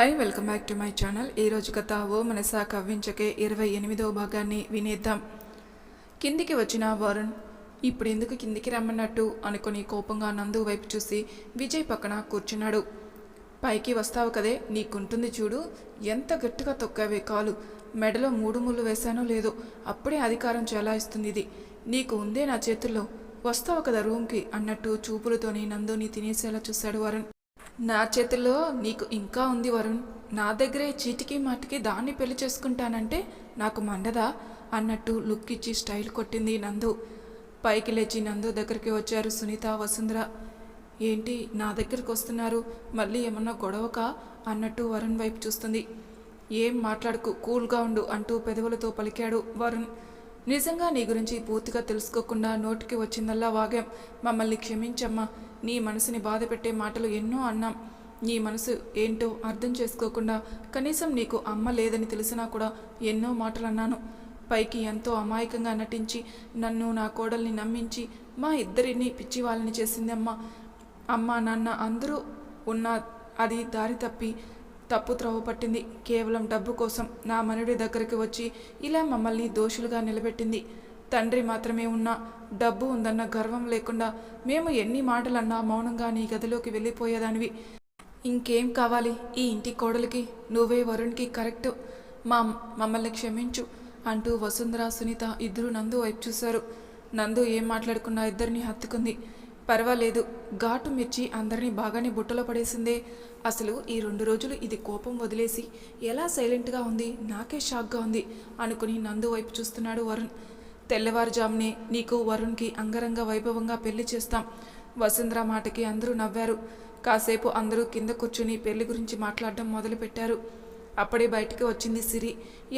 Hi welcome back to my channel. ఈరోజు కథ ఓ మనసా కవ్వించకే ఇరవై ఎనిమిదవ భాగాన్ని వినేద్దాం. కిందికి వచ్చిన వరుణ్ ఇప్పుడు ఎందుకు కిందికి రమ్మన్నట్టు అనుకుని కోపంగా నందు వైపు చూసి విజయ్ పక్కన కూర్చున్నాడు. పైకి వస్తావు కదే నీకుంటుంది చూడు ఎంత గట్టిగా తొక్కావే కాలు. మెడలో మూడు ముళ్ళు వేశానో లేదో అప్పుడే అధికారం చెలాయిస్తుంది ఇది. నీకు ఉందే నా చేతుల్లో. వస్తావు కదా రూమ్కి అన్నట్టు చూపులతోని నందుని తినేసేలా చూశాడు వరుణ్. నా చేతిలో నీకు ఇంకా ఉంది వరుణ్. నా దగ్గరే చీటికి మాటికి దాన్ని పెళ్ళి చేసుకుంటానంటే నాకు మండదా అన్నట్టు లుక్ ఇచ్చి స్టైల్ కొట్టింది నందు. పైకి లేచి నందు దగ్గరికి వచ్చారు సునీత వసుంధర. ఏంటి నా దగ్గరికి వస్తున్నారు? మళ్ళీ ఏమన్నా గొడవక? అన్నట్టు వరుణ్ వైపు చూస్తుంది. ఏం మాట్లాడుకు? కూల్గా ఉండు అంటూ పెదవులతో పలికాడు వరుణ్. నిజంగా నీ గురించి పూర్తిగా తెలుసుకోకుండా నోటికి వచ్చిందల్లా వాగాం. మమ్మల్ని క్షమించమ్మా. నీ మనసుని బాధ పెట్టే మాటలు ఎన్నో అన్నాం. నీ మనసు ఏంటో అర్థం చేసుకోకుండా కనీసం నీకు అమ్మ లేదని తెలిసినా కూడా ఎన్నో మాటలు అన్నాను పైకి ఎంతో అమాయకంగా నటించి నన్ను నా కోడల్ని నమ్మించి మా ఇద్దరిని పిచ్చి వాళ్ళని చేసింది అమ్మ అమ్మ నాన్న అందరూ ఉన్న అది దారి తప్పి తప్పు త్రోవ పట్టింది కేవలం డబ్బు కోసం నా మనుడి దగ్గరికి వచ్చి ఇలా మమ్మల్ని దోషులుగా నిలబెట్టింది. తండ్రి మాత్రమే ఉన్నా డబ్బు ఉందన్న గర్వం లేకుండా మేము ఎన్ని మాటలన్నా మౌనంగా నీ గదిలోకి వెళ్ళిపోయేదానివి. ఇంకేం కావాలి ఈ ఇంటి కోడలికి? నువ్వే వరుణ్కి కరెక్ట్. మా మమ్మల్ని క్షమించు అంటూ వసుంధర సునీత ఇద్దరు నందు వైపు చూశారు. నందు ఏం మాట్లాడుకున్నా ఇద్దరిని హత్తుకుంది. పర్వాలేదు. ఘాటు మిర్చి అందరినీ బాగానే బుట్టలో పడేసిందే. అసలు ఈ రెండు రోజులు ఇది కోపం వదిలేసి ఎలా సైలెంట్గా ఉంది? నాకే షాక్గా ఉంది అనుకుని నందు వైపు చూస్తున్నాడు వరుణ్. తెల్లవారుజామునే నీకు వరుణ్కి అంగరంగ వైభవంగా పెళ్ళి చేస్తాం. వసుంధర మాటకి అందరూ నవ్వారు. కాసేపు అందరూ కింద కూర్చుని పెళ్ళి గురించి మాట్లాడడం మొదలుపెట్టారు. అప్పుడే బయటికి వచ్చింది సిరి.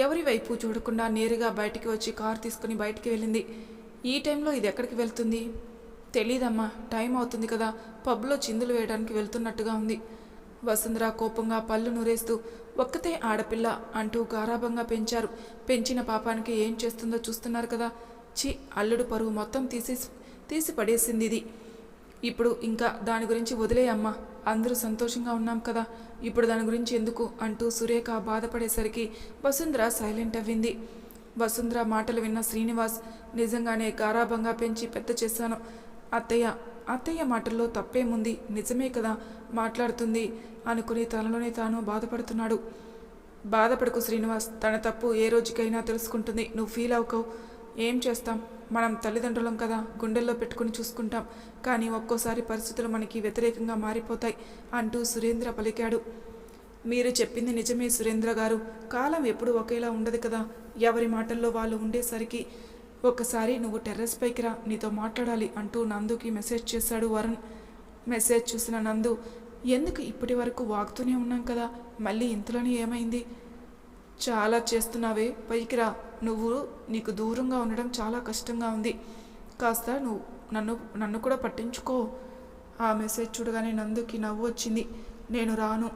ఎవరి వైపు చూడకుండా నేరుగా బయటికి వచ్చి కారు తీసుకుని బయటికి వెళ్ళింది. ఈ టైంలో ఇది ఎక్కడికి వెళ్తుంది? తెలీదమ్మా టైం అవుతుంది కదా. పబ్లో చిందులు వేయడానికి వెళ్తున్నట్టుగా ఉంది. వసుంధర కోపంగా పళ్ళు నూరేస్తూ ఒక్కతే ఆడపిల్ల అంటూ గారాభంగా పెంచారు. పెంచిన పాపానికి ఏం చేస్తుందో చూస్తున్నారు కదా. చి అల్లుడు పరువు మొత్తం తీసి తీసి పడేసింది ఇది. ఇప్పుడు ఇంకా దాని గురించి వదిలేయమ్మా అందరూ సంతోషంగా ఉన్నాం కదా. ఇప్పుడు దాని గురించి ఎందుకు అంటూ సురేఖ బాధపడేసరికి వసుంధర సైలెంట్ అవ్వింది. వసుంధర మాటలు విన్న శ్రీనివాస్ నిజంగానే గారాభంగా పెంచి పెద్ద చేశాను. అత్తయ్య అత్తయ్య మాటల్లో తప్పేముంది? నిజమే కదా మాట్లాడుతుంది అనుకుని తనలోనే తాను బాధపడుతున్నాడు. బాధపడకు శ్రీనివాస్ తన తప్పు ఏ రోజుకైనా తెలుసుకుంటుంది. నువ్వు ఫీల్ అవుకవు ఏం చేస్తాం? మనం తల్లిదండ్రులం కదా గుండెల్లో పెట్టుకుని చూసుకుంటాం. కానీ ఒక్కోసారి పరిస్థితులు మనకి వ్యతిరేకంగా మారిపోతాయి అంటూ సురేంద్ర పలికాడు. మీరు చెప్పింది నిజమే సురేంద్ర గారు. కాలం ఎప్పుడు ఒకేలా ఉండదు కదా. ఎవరి మాటల్లో వాళ్ళు ఉండేసరికి ఒకసారి నువ్వు టెర్రస్ పైకి రా నీతో మాట్లాడాలి అంటూ నందుకి మెసేజ్ చేశాడు వరుణ్. మెసేజ్ చూసిన నందు ఎందుకు ఇప్పటి వరకు వాగుతూనే ఉన్నాం కదా? మళ్ళీ ఇంతలోనే ఏమైంది? చాలా చేస్తున్నావే పైకి రా. నువ్వు నీకు దూరంగా ఉండడం చాలా కష్టంగా ఉంది. కాస్త నువ్వు నన్ను నన్ను కూడా పట్టించుకో. ఆ మెసేజ్ చూడగానే నందుకి నవ్వు వచ్చింది. నేను రాను.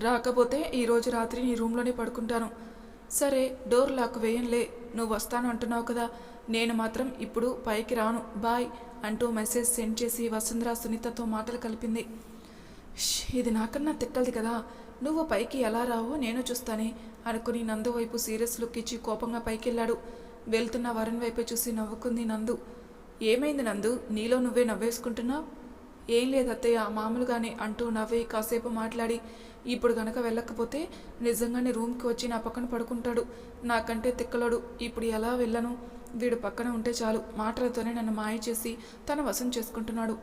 రాకపోతే ఈరోజు రాత్రి నీ రూమ్లోనే పడుకుంటాను. సరే డోర్ లాక్ వేయంలే. నువ్వు వస్తాను అంటున్నావు కదా. నేను మాత్రం ఇప్పుడు పైకి రాను. బాయ్ అంటూ మెసేజ్ సెండ్ చేసి వసుంధర సునీతతో మాటలు కలిపింది. ఇది నాకన్నా తిట్టది కదా. నువ్వు పైకి ఎలా రావో నేను చూస్తానే అనుకుని నందు వైపు సీరియస్ లుక్ ఇచ్చి కోపంగా పైకి వెళ్ళాడు వెళ్తున్న వరుణ్ వైపు చూసి నవ్వుకుంది నందు. ఏమైంది నందు? నీలో నువ్వే నవ్వేసుకుంటున్నావు? ఏం లేదు అత్తయ్య మామూలుగానే అంటూ నవ్వి కాసేపు మాట్లాడి ఇప్పుడు గనక వెళ్ళకపోతే నిజంగానే రూమ్కి వచ్చి నా పక్కన పడుకుంటాడు. నాకంటే తిక్కలోడు. ఇప్పుడు ఎలా వెళ్ళను? వీడు పక్కన ఉంటే చాలు. మాటలతోనే నన్ను మాయ చేసి తన వశం చేసుకుంటున్నాడు.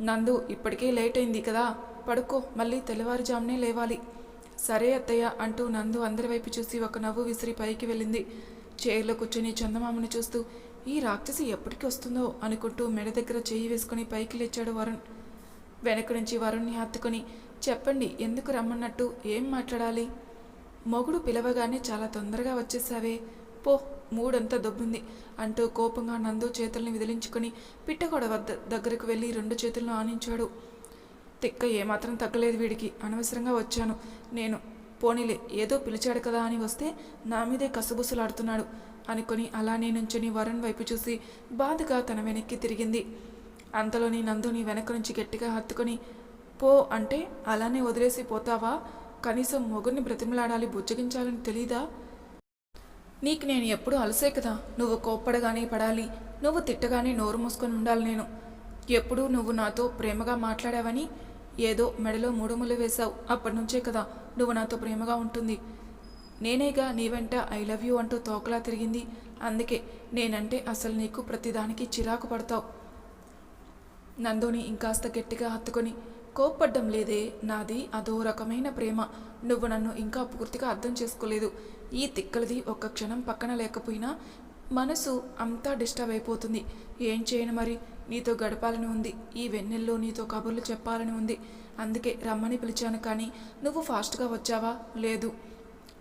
నందు ఇప్పటికే లేట్ అయింది కదా. పడుకో మళ్ళీ తెల్లవారుజామునే లేవాలి. సరే అత్తయ్య అంటూ నందు అందరి వైపు చూసి ఒక నవ్వు విసిరి పైకి వెళ్ళింది. చైర్లో కూర్చొని చందమామని చూస్తూ ఈ రాక్షసి ఎప్పటికి వస్తుందో అనుకుంటూ మెడ దగ్గర చేయి వేసుకుని పైకి లేచాడు వరుణ్. వెనక నుంచి వరుణ్ణి హత్తుకొని చెప్పండి ఎందుకు రమ్మన్నట్టు? ఏం మాట్లాడాలి? మొగుడు పిలవగానే చాలా తొందరగా వచ్చేసావే. పో మూడంతా దొబ్బుంది అంటూ కోపంగా నందు చేతుల్ని విదిలించుకుని పిట్టగొడ వద్ద దగ్గరకు వెళ్ళి రెండు చేతులను ఆనించాడు. తిక్క ఏమాత్రం తగ్గలేదు వీడికి. అనవసరంగా వచ్చాను. నేను పోనీలే ఏదో పిలిచాడు కదా అని వస్తే నా మీదే కసుబుసులాడుతున్నాడు. అనుకొని అలానే నుంచుని వరుణ్ వైపు చూసి బాధగా తన వెనక్కి తిరిగింది. అంతలోని నందుని వెనక నుంచి గట్టిగా హత్తుకొని పో అంటే అలానే వదిలేసి పోతావా? కనీసం మొగుడిని బ్రతిమలాడాలి బుజ్జగించాలని తెలీదా? నీకు నేను ఎప్పుడు అలసే కదా. నువ్వు కోప్పడగానే పడాలి. నువ్వు తిట్టగానే నోరు మూసుకొని ఉండాలి నేను. ఎప్పుడూ నువ్వు నాతో ప్రేమగా మాట్లాడావని? ఏదో మెడలో మూడు వేశావు. అప్పటి నుంచే కదా నువ్వు నాతో ప్రేమగా ఉంటుంది. నేనేగా నీ వెంట ఐ లవ్ యూ అంటూ తోకలా తిరిగింది. అందుకే నేనంటే అసలు నీకు ప్రతిదానికి చిరాకు పడతావు. నందుని ఇంకాస్త గట్టిగా హత్తుకొని కోప్పడ్డం లేదే నాది అదో రకమైన ప్రేమ. నువ్వు నన్ను ఇంకా పూర్తిగా అర్థం చేసుకోలేదు. ఈ తిక్కలది ఒక్క క్షణం పక్కన లేకపోయినా మనసు అంతా డిస్టర్బ్ అయిపోతుంది. ఏం చేయను మరి? నీతో గడపాలని ఉంది. ఈ వెన్నెల్లో నీతో కబుర్లు చెప్పాలని ఉంది. అందుకే రమ్మని పిలిచాను కానీ నువ్వు ఫాస్ట్గా వచ్చావా? లేదు.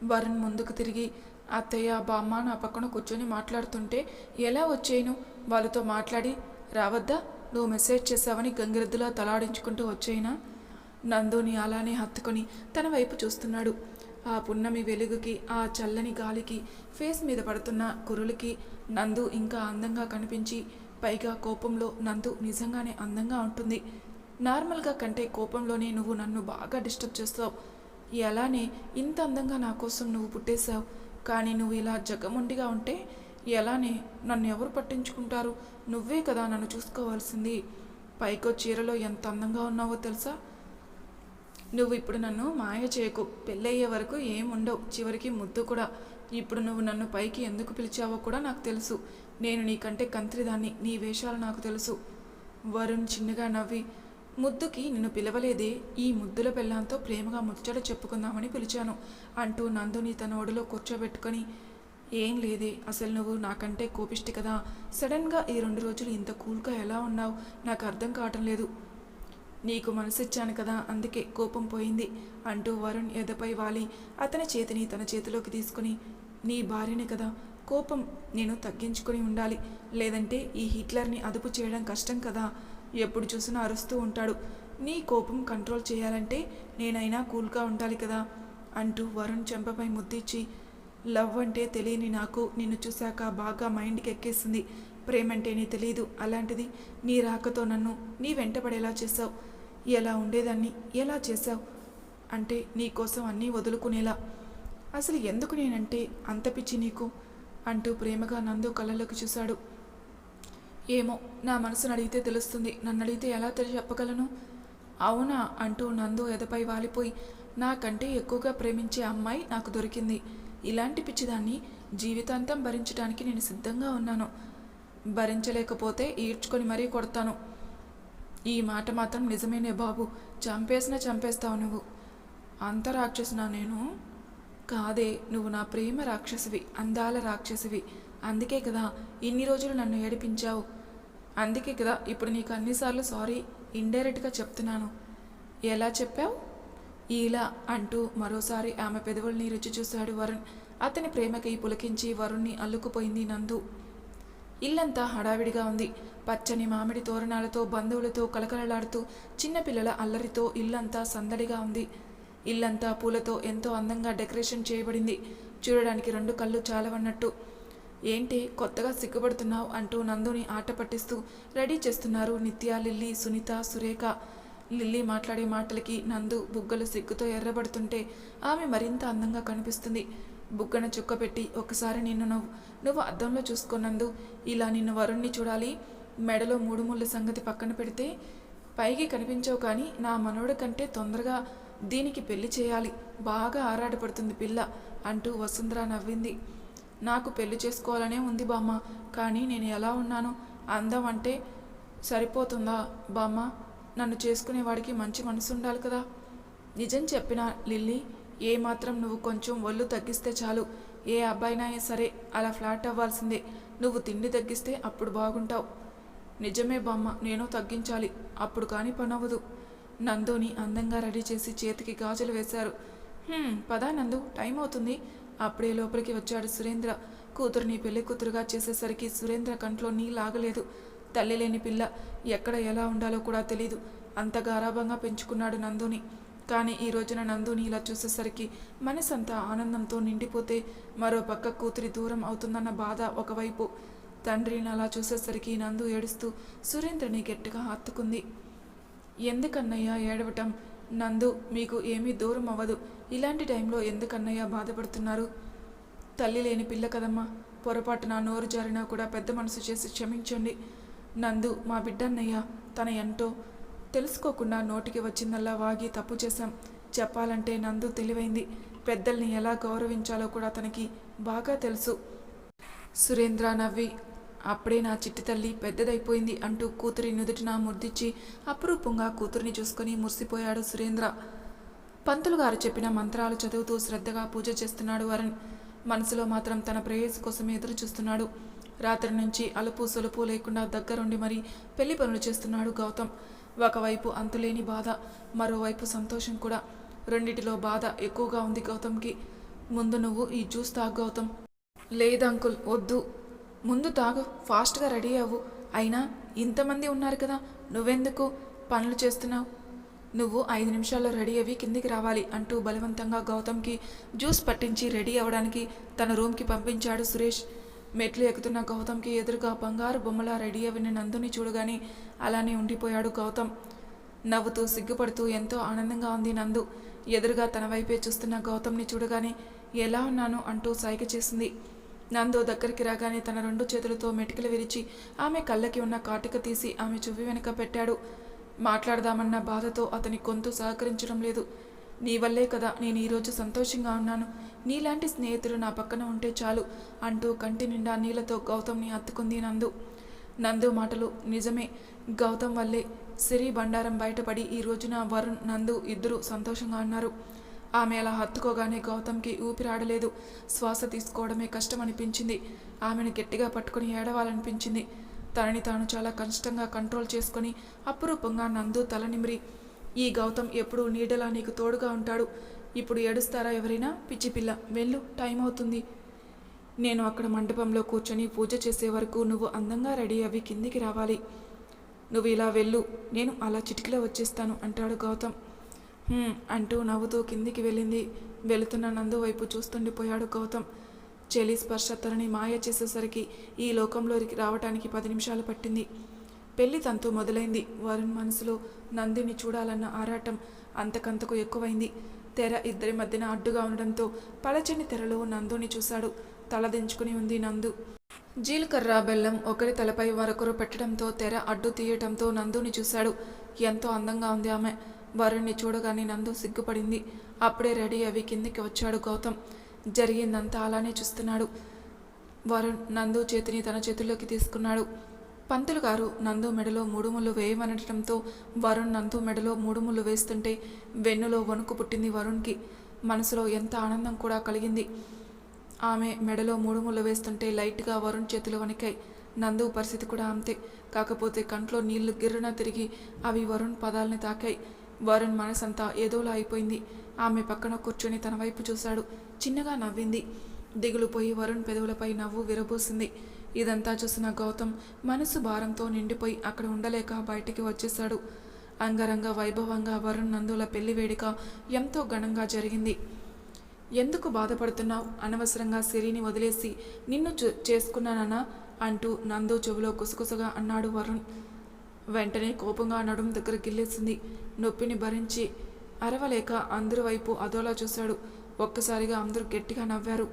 వరుణ్ ముందుకు తిరిగి అత్తయ్య బామ్మ నా పక్కన కూర్చొని మాట్లాడుతుంటే ఎలా వచ్చేయను వాళ్ళతో మాట్లాడి రావద్దా? నువ్వు మెసేజ్ చేసావని గంగిరెద్దులా తలాడించుకుంటూ వచ్చేయినా నందుని అలానే హత్తుకొని తన వైపు చూస్తున్నాడు. ఆ పున్నమి వెలుగుకి ఆ చల్లని గాలికి ఫేస్ మీద పడుతున్న కురులకి నందు ఇంకా అందంగా కనిపించి పైగా కోపంలో నందు నిజంగానే అందంగా ఉంటుంది. నార్మల్గా కంటే కోపంలోనే నువ్వు నన్ను బాగా డిస్టర్బ్ చేస్తావు. ఎలానే ఇంత అందంగా నా కోసం నువ్వు పుట్టేశావు. కానీ నువ్వు ఇలా జగముండిగా ఉంటే ఎలానే నన్ను ఎవరు పట్టించుకుంటారు? నువ్వే కదా నన్ను చూసుకోవాల్సింది. పైకో చీరలో ఎంత అందంగా ఉన్నావో తెలుసా? నువ్వు ఇప్పుడు నన్ను మాయ చేయకు. పెళ్ళయ్యే వరకు ఏముండవు. చివరికి ముద్దు కూడా. ఇప్పుడు నువ్వు నన్ను పైకి ఎందుకు పిలిచావో కూడా నాకు తెలుసు. నేను నీకంటే కంత్రిదాన్ని. నీ వేషాలు నాకు తెలుసు. వరుణ్ చిన్నగా నవ్వి ముద్దుకి నిన్ను పిలవలేదే. ఈ ముద్దుల పెళ్ళాంతో ప్రేమగా ముచ్చట చెప్పుకుందామని పిలిచాను. అంటూ నందుని తన ఒడిలో కూర్చోబెట్టుకొని ఏం లేదే అసలు నువ్వు నాకంటే కోపిష్టి కదా. సడన్గా ఈ రెండు రోజులు ఇంత కూల్గా ఎలా ఉన్నావు? నాకు అర్థం కావటం లేదు. నీకు మనసిచ్చాను కదా అందుకే కోపం పోయింది అంటూ వరుణ్ ఎదపై వాలి. అతని చేతిని తన చేతిలోకి తీసుకుని నీ భార్యని కదా. కోపం నేను తగ్గించుకొని ఉండాలి. లేదంటే ఈ హిట్లర్ని అదుపు చేయడం కష్టం కదా. ఎప్పుడు చూసినా అరుస్తూ ఉంటాడు. నీ కోపం కంట్రోల్ చేయాలంటే నేనైనా కూల్గా ఉండాలి కదా? అంటూ వరుణ్ చెంపపై ముద్దిచ్చి లవ్ అంటే తెలియని నాకు నిన్ను చూశాక బాగా మైండ్కి ఎక్కేసింది. ప్రేమంటేనే తెలియదు అలాంటిది నీ రాకతో నన్ను నీ వెంటపడేలా చేసావు ఎలా ఉండేదాన్ని? ఎలా చేసావు అంటే నీ కోసం అన్నీ వదులుకునేలా. అసలు ఎందుకు నేనంటే అంత పిచ్చి నీకు? అంటూ ప్రేమగా నందు కళ్ళలోకి చూశాడు. ఏమో నా మనసును అడిగితే తెలుస్తుంది. నన్ను అడిగితే ఎలా తెలిసి చెప్పగలను? అవునా అంటూ నందు ఎదపై వాలిపోయి నాకంటే ఎక్కువగా ప్రేమించే అమ్మాయి నాకు దొరికింది. ఇలాంటి పిచ్చిదాన్ని జీవితాంతం భరించడానికి నేను సిద్ధంగా ఉన్నాను. భరించలేకపోతే ఈడ్చుకొని మరీ కొడతాను. ఈ మాట మాత్రం నిజమేనే బాబు. చంపేసినా చంపేస్తావు నువ్వు. అంత రాక్షసునా నేను? కాదే నువ్వు నా ప్రేమ రాక్షసివి అందాల రాక్షసివి. అందుకే కదా ఇన్ని రోజులు నన్ను ఏడిపించావు. అందుకే కదా ఇప్పుడు నీకు అన్నిసార్లు సారీ ఇండైరెక్ట్గా చెప్తున్నాను. ఎలా చెప్పావు? ఇలా అంటూ మరోసారి ఆమె పెదవుల్ని రుచి చూశాడు వరుణ్. అతని ప్రేమకి పులకించి వరుణ్ణి అల్లుకుపోయింది నందు. ఇల్లంతా హడావిడిగా ఉంది. పచ్చని మామిడి తోరణాలతో బంధువులతో కలకలలాడుతూ చిన్నపిల్లల అల్లరితో ఇల్లంతా సందడిగా ఉంది. ఇల్లంతా పూలతో ఎంతో అందంగా డెకరేషన్ చేయబడింది. చూడడానికి రెండు కళ్ళు చాలవన్నట్టు. ఏంటి కొత్తగా సిగ్గుపడుతున్నావు అంటూ నందుని ఆట పట్టిస్తూ రెడీ చేస్తున్నారు నిత్య లిల్లీ సునీత సురేఖ. లిల్లీ మాట్లాడే మాటలకి నందు బుగ్గలు సిగ్గుతో ఎర్రబడుతుంటే ఆమె మరింత అందంగా కనిపిస్తుంది. బుగ్గన చుక్క పెట్టి ఒకసారి నిన్ను నువ్వు నువ్వు అద్దంలో చూసుకున్నందు ఇలా నిన్ను వరుణ్ణి చూడాలి. మెడలో మూడు ముళ్ళ సంగతి పక్కన పెడితే పైకి కనిపించవు కానీ నా మనోడు కంటే తొందరగా దీనికి పెళ్ళి చేయాలి. బాగా ఆరాటపడుతుంది పిల్ల అంటూ వసుంధర నవ్వింది. నాకు పెళ్ళి చేసుకోవాలనే ఉంది బామ్మ కానీ నేను ఎలా ఉన్నాను అందం అంటే సరిపోతుందా బామ్మ? నన్ను చేసుకునేవాడికి మంచి మనసు ఉండాలి కదా. నిజం చెప్పిన లిల్లీ ఏ మాత్రం నువ్వు కొంచెం ఒళ్ళు తగ్గిస్తే చాలు. ఏ అబ్బాయినా సరే అలా ఫ్లాట్ అవ్వాల్సిందే. నువ్వు తిండి తగ్గిస్తే అప్పుడు బాగుంటావు. నిజమే బామ్మ నేను తగ్గించాలి. అప్పుడు కానీ పనవ్వదు. నందుని అందంగా రెడీ చేసి చేతికి గాజులు వేశారు. పదా నందు టైం అవుతుంది. అప్పుడే లోపలికి వచ్చాడు సురేంద్ర. కూతురుని పెళ్ళి కూతురుగా చేసేసరికి సురేంద్ర కంట్లో నీళ్ళాగలేదు తల్లి లేని పిల్ల ఎక్కడ ఎలా ఉండాలో కూడా తెలీదు. అంత గారాభంగా పెంచుకున్నాడు నందుని. కానీ ఈ రోజున నందుని ఇలా చూసేసరికి మనసంతా ఆనందంతో నిండిపోతే మరో పక్క కూతురి దూరం అవుతుందన్న బాధ ఒకవైపు. తండ్రిని అలా చూసేసరికి నందు ఏడుస్తూ సురేంద్రని గట్టిగా హత్తుకుంది. ఎందుకన్నయ్యా ఏడవటం? నందు మీకు ఏమీ దూరం అవ్వదు. ఇలాంటి టైంలో ఎందుకన్నయ్య బాధపడుతున్నారు? తల్లి లేని పిల్ల కదమ్మా. పొరపాటున నోరు జారినా కూడా పెద్ద మనసు చేసి క్షమించండి. నందు మా బిడ్డన్నయ్య తన ఎంటో తెలుసుకోకుండా నోటికి వచ్చిందల్లా వాగి తప్పు చేశాం. చెప్పాలంటే నందు తెలివైంది. పెద్దల్ని ఎలా గౌరవించాలో కూడా తనకి బాగా తెలుసు. సురేంద్ర నవ్వి అప్పుడే నా చిట్టి తల్లి పెద్దదైపోయింది అంటూ కూతురి నుదుటిన ముద్దిచ్చి అపురూపంగా కూతురిని చూసుకొని మురిసిపోయాడు సురేంద్ర. పంతులు గారు చెప్పిన మంత్రాలు చదువుతూ శ్రద్ధగా పూజ చేస్తున్నాడు వరుణ్. మనసులో మాత్రం తన ప్రేయస్ కోసం ఎదురు చూస్తున్నాడు రాత్రి నుంచి అలుపు సొలుపు లేకుండా దగ్గరుండి మరి పెళ్ళి పనులు చేస్తున్నాడు గౌతమ్. ఒకవైపు అంతులేని బాధ మరోవైపు సంతోషం కూడా. రెండిటిలో బాధ ఎక్కువగా ఉంది గౌతమ్కి. ముందు నువ్వు ఈ జ్యూస్ తాగు గౌతమ్. లేదు అంకుల్ వద్దు. ముందు తాగు ఫాస్ట్గా రెడీ అవ్వు. అయినా ఇంతమంది ఉన్నారు కదా నువ్వెందుకు? పనులు చేస్తున్నావు. నువ్వు ఐదు నిమిషాల్లో రెడీ అవి కిందికి రావాలి అంటూ బలవంతంగా గౌతమ్కి జ్యూస్ పట్టించి రెడీ అవ్వడానికి తన రూమ్కి పంపించాడు సురేష్. మెట్లు ఎక్కుతున్న గౌతమ్కి ఎదురుగా బంగారు బొమ్మలా రెడీ అవిన నందుని చూడగానే అలానే ఉండిపోయాడు గౌతమ్. నవ్వుతూ సిగ్గుపడుతూ ఎంతో ఆనందంగా ఉంది నందు. ఎదురుగా తన వైపే చూస్తున్న గౌతమ్ని చూడగానే ఎలా ఉన్నాను? అంటూ సైగ చేసింది. నందు దగ్గరికి రాగానే తన రెండు చేతులతో మెటికలు విరిచి ఆమె కళ్ళకి ఉన్న కాటిక తీసి ఆమె చువ్వి వెనుక పెట్టాడు. మాట్లాడదామన్న బాధతో అతని గొంతు సహకరించడం లేదు. నీ వల్లే కదా నేను ఈరోజు సంతోషంగా ఉన్నాను. నీలాంటి స్నేహితుడు నా పక్కన ఉంటే చాలు అంటూ కంటి నిండా నీళ్ళతో గౌతమ్ని హత్తుకుంది నందు. నందు మాటలు నిజమే. గౌతమ్ వల్లే సిరి బండారం బయటపడి ఈ రోజున వరుణ్ నందు ఇద్దరు సంతోషంగా ఉన్నారు. ఆమె అలా హత్తుకోగానే గౌతమ్కి ఊపిరాడలేదు. శ్వాస తీసుకోవడమే కష్టం అనిపించింది ఆమెను గట్టిగా పట్టుకుని ఏడవాలనిపించింది. తనని తాను చాలా కష్టంగా కంట్రోల్ చేసుకొని అపురూపంగా నందు తల నిమిరి. ఈ గౌతమ్ ఎప్పుడూ నీడలా నీకు తోడుగా ఉంటాడు. ఇప్పుడు ఏడుస్తారా ఎవరైనా? పిచ్చి పిల్ల వెళ్ళు టైం అవుతుంది. నేను అక్కడ మండపంలో కూర్చొని పూజ చేసే వరకు నువ్వు అందంగా రెడీ అవి కిందికి రావాలి. నువ్వు ఇలా వెళ్ళు నేను అలా చిటికలో వచ్చేస్తాను అంటాడు గౌతమ్. అంటూ నవ్వుతూ కిందికి వెళ్ళింది. వెళుతున్న నందు వైపు చూస్తుండిపోయాడు గౌతమ్. చెలి స్పర్శ తనని మాయ చేసేసరికి ఈ లోకంలోకి రావటానికి పది నిమిషాలు పట్టింది. పెళ్ళి తంతు మొదలైంది. వరుణ్ మనసులో నందిని చూడాలన్న ఆరాటం అంతకంతకు ఎక్కువైంది. తెర ఇద్దరి మధ్యన అడ్డుగా ఉండడంతో పలచని తెరలో నందుని చూశాడు. తలదించుకుని ఉంది నందు. జీలకర్ర బెల్లం ఒకరి తలపై మరొకరు పెట్టడంతో తెర అడ్డు తీయటంతో నందుని చూశాడు. ఎంతో అందంగా ఉంది ఆమె. వరుణ్ణి చూడగానే నందు సిగ్గుపడింది. అప్పుడే రెడీ అవి కిందికి వచ్చాడు గౌతమ్. జరిగిందంతా అలానే చూస్తున్నాడు. వరుణ్ నందు చేతిని తన చేతుల్లోకి తీసుకున్నాడు. పంతులు గారు నందు మెడలో మూడు ముళ్ళు వేయమనటంతో వరుణ్ నందు మెడలో మూడుముళ్ళు వేస్తుంటే వెన్నులో వణుకు పుట్టింది వరుణ్కి. మనసులో ఎంత ఆనందం కూడా కలిగింది. ఆమె మెడలో మూడు ముళ్ళు వేస్తుంటే లైట్గా వరుణ్ చేతులు వణికాయి. నందు పరిస్థితి కూడా అంతే. కాకపోతే కంట్లో నీళ్ళు గిర్రున తిరిగి అవి వరుణ్ పదాలని తాకాయి. వరుణ్ మనసంతా ఏదోలా అయిపోయింది. ఆమె పక్కన కూర్చొని తన వైపు చూశాడు. చిన్నగా నవ్వింది. దిగులుపోయి వరుణ్ పెదవులపై నవ్వు విరబూసింది. ఇదంతా చూసిన గౌతమ్ మనసు భారంతో నిండిపోయి అక్కడ ఉండలేక బయటికి వచ్చేశాడు. అంగరంగ వైభవంగా వరుణ్ నందుల పెళ్ళి వేడుక ఎంతో ఘనంగా జరిగింది. ఎందుకు బాధపడుతున్నావు? అనవసరంగా సిరిని వదిలేసి నిన్ను చూ- చేసుకున్నానన్నా అంటూ నందు చెవిలో కుసకుసగా అన్నాడు వరుణ్. వెంటనే కోపంగా నడుం దగ్గర గిల్లేసింది. నొప్పిని భరించి అరవలేక అందరి వైపు అదోలా చూశాడు. ఒక్కసారిగా అందరూ గట్టిగా నవ్వారు.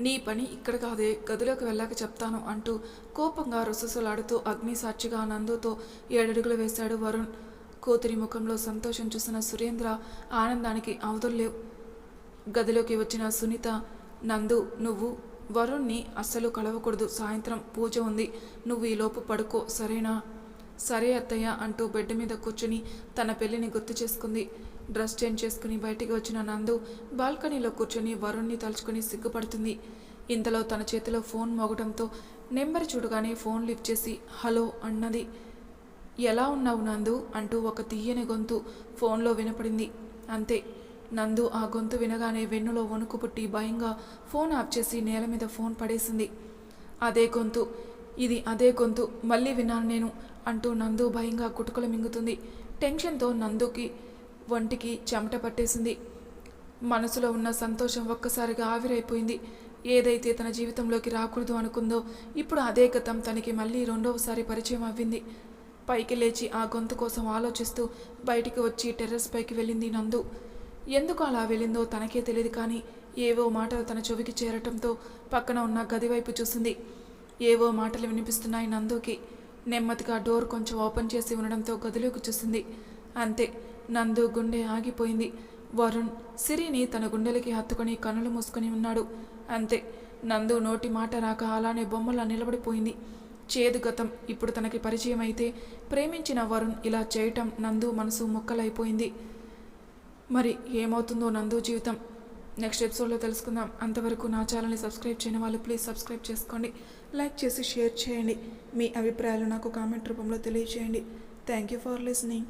నీ పని ఇక్కడ కాదే గదిలోకి వెళ్ళాక చెప్తాను అంటూ కోపంగా రుససులాడుతూ అగ్నిసాక్షిగా నందుతో ఏడడుగులు వేశాడు వరుణ్. కూతురి ముఖంలో సంతోషం చూసిన సురేంద్ర ఆనందానికి అవధుల్లేవు గదిలోకి వచ్చిన సునీత నందు నువ్వు వరుణ్ణి అస్సలు కలవకూడదు. సాయంత్రం పూజ ఉంది. నువ్వు ఈలోపు పడుకో సరేనా? సరే అత్తయ్య అంటూ బెడ్ మీద కూర్చుని తన పెళ్ళిని గుర్తు చేసుకుంది. డ్రెస్ చేంజ్ చేసుకుని బయటికి వచ్చిన నందు బాల్కనీలో కూర్చొని వరుణ్ణి తలుచుకుని సిగ్గుపడుతుంది. ఇంతలో తన చేతిలో ఫోన్ మోగడంతో నెంబర్ చూడగానే ఫోన్ లిఫ్ట్ చేసి హలో అన్నది. ఎలా ఉన్నావు నందు? అంటూ ఒక తీయని గొంతు ఫోన్లో వినపడింది. అంతే. నందు ఆ గొంతు వినగానే వెన్నులో వణుకు పుట్టి భయంగా ఫోన్ ఆఫ్ చేసి నేల మీద ఫోన్ పడేసింది. అదే గొంతు. ఇది అదే గొంతు. మళ్ళీ విన్నాను నేను. అంటూ నందు భయంగా కుటుకలు మింగుతుంది. టెన్షన్తో నందుకి ఒంటికి చెమట పట్టేసింది. మనసులో ఉన్న సంతోషం ఒక్కసారిగా ఆవిరైపోయింది. ఏదైతే తన జీవితంలోకి రాకూడదు అనుకుందో ఇప్పుడు అదే గతం తనకి మళ్ళీ రెండవసారి పరిచయం అవ్వింది. పైకి లేచి ఆ గొంతు కోసం ఆలోచిస్తూ బయటికి వచ్చి టెర్రస్ పైకి వెళ్ళింది నందు. ఎందుకు అలా వెళ్ళిందో తనకే తెలియదు కానీ ఏవో మాటలు తన చెవికి చేరటంతో పక్కన ఉన్న గదివైపు చూసింది. ఏవో మాటలు వినిపిస్తున్నాయి నందుకి. నెమ్మదిగా డోర్ కొంచెం ఓపెన్ చేసి ఉండడంతో గదిలోకి చూసింది. అంతే నందు గుండె ఆగిపోయింది. వరుణ్ సిరిని తన గుండెలకి హత్తుకొని కనులు మూసుకొని ఉన్నాడు. అంతే నందు నోటి మాట రాక అలానే బొమ్మలా నిలబడిపోయింది. చేదు గతం ఇప్పుడు తనకి పరిచయం అయితే ప్రేమించిన వరుణ్ ఇలా చేయటం నందు మనసు ముక్కలైపోయింది. మరి ఏమవుతుందో నందు జీవితం? నెక్స్ట్ ఎపిసోడ్లో తెలుసుకుందాం. అంతవరకు నా ఛానల్ని సబ్స్క్రైబ్ చేయని వాళ్ళు ప్లీజ్ సబ్స్క్రైబ్ చేసుకోండి. లైక్ చేసి షేర్ చేయండి. మీ అభిప్రాయాలు నాకు కామెంట్ రూపంలో తెలియజేయండి థ్యాంక్ యూ ఫర్ లిసనింగ్